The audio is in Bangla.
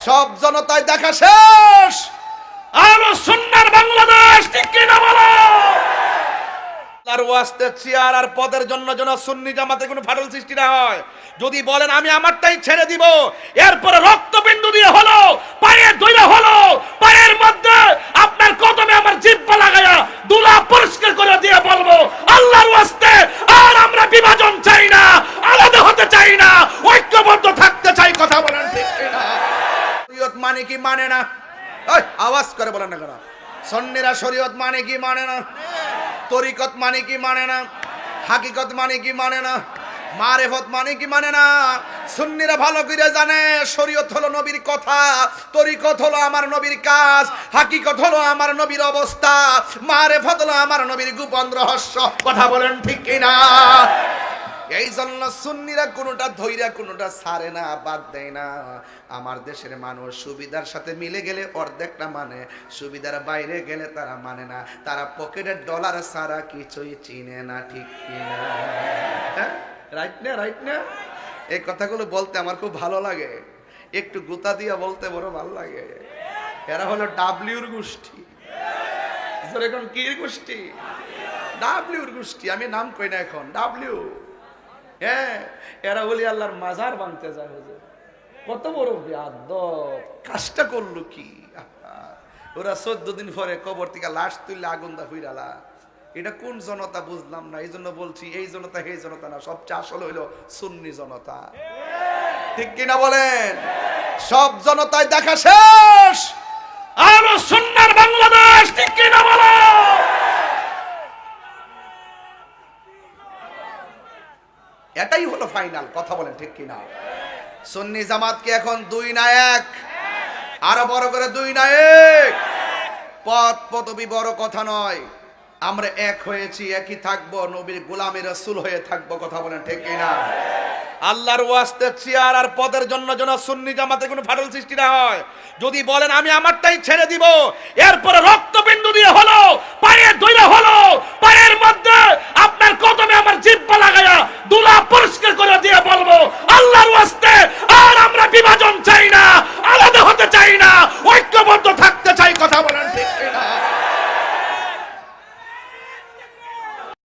সব জনতায় দেখা শেষ। আর সুন্দর বাংলাদেশ ঠিক কিনা বলো? আর ওয়াস্তে চেয়ার আর পদের জন্য যেন সুন্নি জামাতে কোনো ফাটল সৃষ্টি না হয়। যদি বলেন আমি আমারটাই ছেড়ে দিব। এরপরে রক্তবিন্দু দিয়ে হলো পায়ে ধইরা হলো পায়ের মধ্যে আপনার কদমে আমার জিব্বা লাগায়া দুলা পরিষ্কার করে দিয়ে বলব আল্লাহর ওয়াস্তে আর আমরা বিভাজন চাই না আলাদা হতে চাই না ঐক্যবদ্ধ থাকতে চাই কথা বলেন ঠিক কিনা শরীয়ত মানে কি মানে না? ওই, আওয়াজ করে বলেন না কেন? সন্নিরা শরীয়ত মানে কি মানে না? তরিকত মানে কি মানে না? হাকিকত মানে কি মানে না? মারেফত মানে কি মানে না? সুন্নিরা ভালো করে জানে শরীয়ত হলো নবীর কথা তরিকত হলো আমার নবীর কাজ হাকিকত হলো আমার নবীর অবস্থা মারেফত হলো আমার নবীর গোপন রহস্য। কথা বলেন ঠিক কিনা? এই জন্য সুন্নিরা কোনোটা ধৈরা, কোনোটা ছাড়ে না, বাদ দেয় না। আমার দেশের মানুষ সুবিধার সাথে মিলে গেলে অর্ধেকটা মানে সুবিধার বাইরে গেলে তারা মানে না। তারা পকেটের ডলার ছাড়া কিছুই চিনে না, ঠিক কিনা? রাইট না রাইট না? এই কথাগুলো বলতে আমার খুব ভালো লাগে। একটু গুতা দিয়া বলতে বড় ভালো লাগে। এরা হলো ডাব্লিউর গোষ্ঠী। এখন কি গোষ্ঠী? ডাব্লিউর গোষ্ঠী, আমি নাম কই না এখন? ডাব্লিউ। হ্যাঁ এরা বলি আল্লাহর মাজার বানতে যায় হুজুর। কত বড় বেয়াদ কাজটা করল কি? ওরা চোদ্দ দিন পরে কবর থেকে লাশ তুললে আগুন দা হইরালা এটা কোন জনতা বুঝলাম না এই জন্য বলছি এই জনতা এই জনতা না সবচেয়ে আসল হইল সুন্নি জনতা। ঠিক কিনা বলেন? সব জনতায় দেখা শেষ। আলো সুন্নার বাংলাদেশ ঠিক কিনা বলো এটাই হলো ফাইনাল, কথা বলেন ঠিক কিনা। সুন্নি জামাতকে এখন দুই না এক। আরও বড় করে দুই না এক। পদ পদবি বড় কথা নয়। আমরা এক হয়েছি, একই থাকব, নবীর গোলামের রসুল হয়ে থাকব, কথা বলেন ঠিক কিনা। আল্লাহর ওয়াস্তে চেয়ার আর পদের জন্য যেন সুন্নি জামাতে কোনো ফাটল সৃষ্টি না হয়। যদি বলেন, আমি আমারটাই ছেড়ে দিব, এরপরে রক্ত